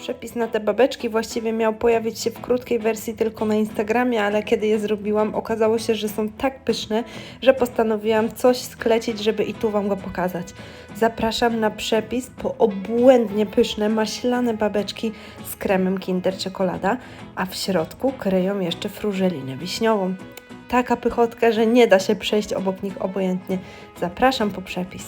Przepis na te babeczki właściwie miał pojawić się w krótkiej wersji tylko na Instagramie, ale kiedy je zrobiłam, okazało się, że są tak pyszne, że postanowiłam coś sklecić, żeby i tu Wam go pokazać. Zapraszam na przepis po obłędnie pyszne maślane babeczki z kremem Kinder Czekolada, a w środku kryją jeszcze frużelinę wiśniową. Taka pychotka, że nie da się przejść obok nich obojętnie. Zapraszam po przepis.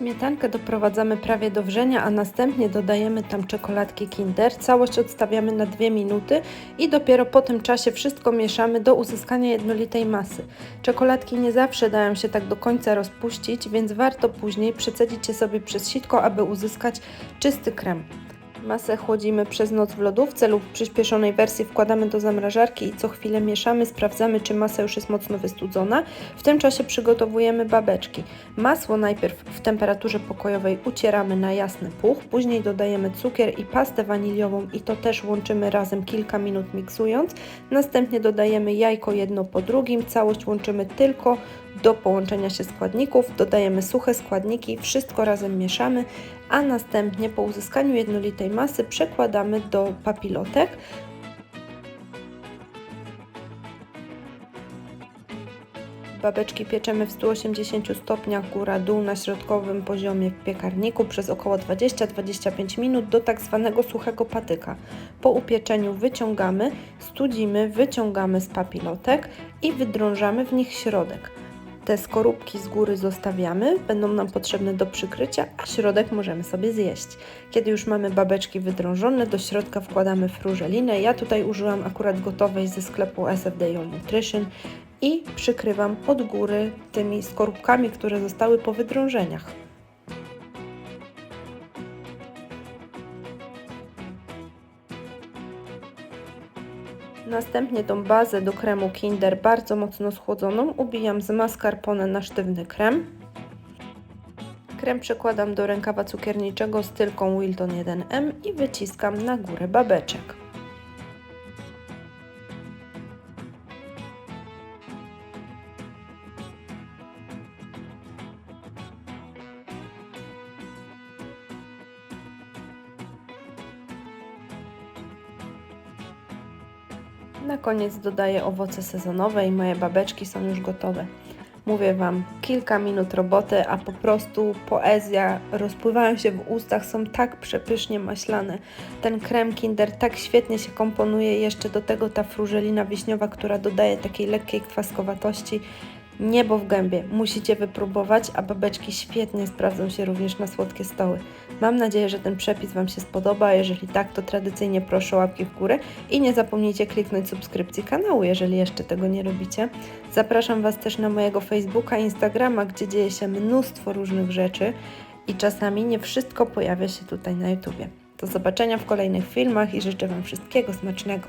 Śmietankę doprowadzamy prawie do wrzenia, a następnie dodajemy tam czekoladki Kinder. Całość odstawiamy na 2 minuty i dopiero po tym czasie wszystko mieszamy do uzyskania jednolitej masy. Czekoladki nie zawsze dają się tak do końca rozpuścić, więc warto później przecedzić je sobie przez sitko, aby uzyskać czysty krem. Masę chłodzimy przez noc w lodówce lub w przyspieszonej wersji wkładamy do zamrażarki i co chwilę mieszamy, sprawdzamy czy masa już jest mocno wystudzona. W tym czasie przygotowujemy babeczki. Masło najpierw w temperaturze pokojowej ucieramy na jasny puch, później dodajemy cukier i pastę waniliową i to też łączymy razem kilka minut miksując. Następnie dodajemy jajko jedno po drugim, całość łączymy tylko do połączenia się składników, dodajemy suche składniki, wszystko razem mieszamy, a następnie po uzyskaniu jednolitej masy przekładamy do papilotek. Babeczki pieczemy w 180 stopniach góra-dół na środkowym poziomie w piekarniku przez około 20-25 minut do tak zwanego suchego patyka. Po upieczeniu wyciągamy, studzimy, wyciągamy z papilotek i wydrążamy w nich środek. Te skorupki z góry zostawiamy, będą nam potrzebne do przykrycia, a środek możemy sobie zjeść. Kiedy już mamy babeczki wydrążone, do środka wkładamy frużelinę. Ja tutaj użyłam akurat gotowej ze sklepu SFD Nutrition i przykrywam od góry tymi skorupkami, które zostały po wydrążeniach. Następnie tą bazę do kremu Kinder bardzo mocno schłodzoną ubijam z mascarpone na sztywny krem. Krem przekładam do rękawa cukierniczego z tylką Wilton 1M i wyciskam na górę babeczek. Na koniec dodaję owoce sezonowe i moje babeczki są już gotowe. Mówię Wam, kilka minut roboty, a po prostu poezja, rozpływają się w ustach, są tak przepysznie maślane. Ten krem Kinder tak świetnie się komponuje, jeszcze do tego ta frużelina wiśniowa, która dodaje takiej lekkiej kwaskowatości. Niebo w gębie, musicie wypróbować, a babeczki świetnie sprawdzą się również na słodkie stoły. Mam nadzieję, że ten przepis Wam się spodoba, a jeżeli tak, to tradycyjnie proszę o łapki w górę i nie zapomnijcie kliknąć subskrypcji kanału, jeżeli jeszcze tego nie robicie. Zapraszam Was też na mojego Facebooka, Instagrama, gdzie dzieje się mnóstwo różnych rzeczy i czasami nie wszystko pojawia się tutaj na YouTubie. Do zobaczenia w kolejnych filmach i życzę Wam wszystkiego smacznego.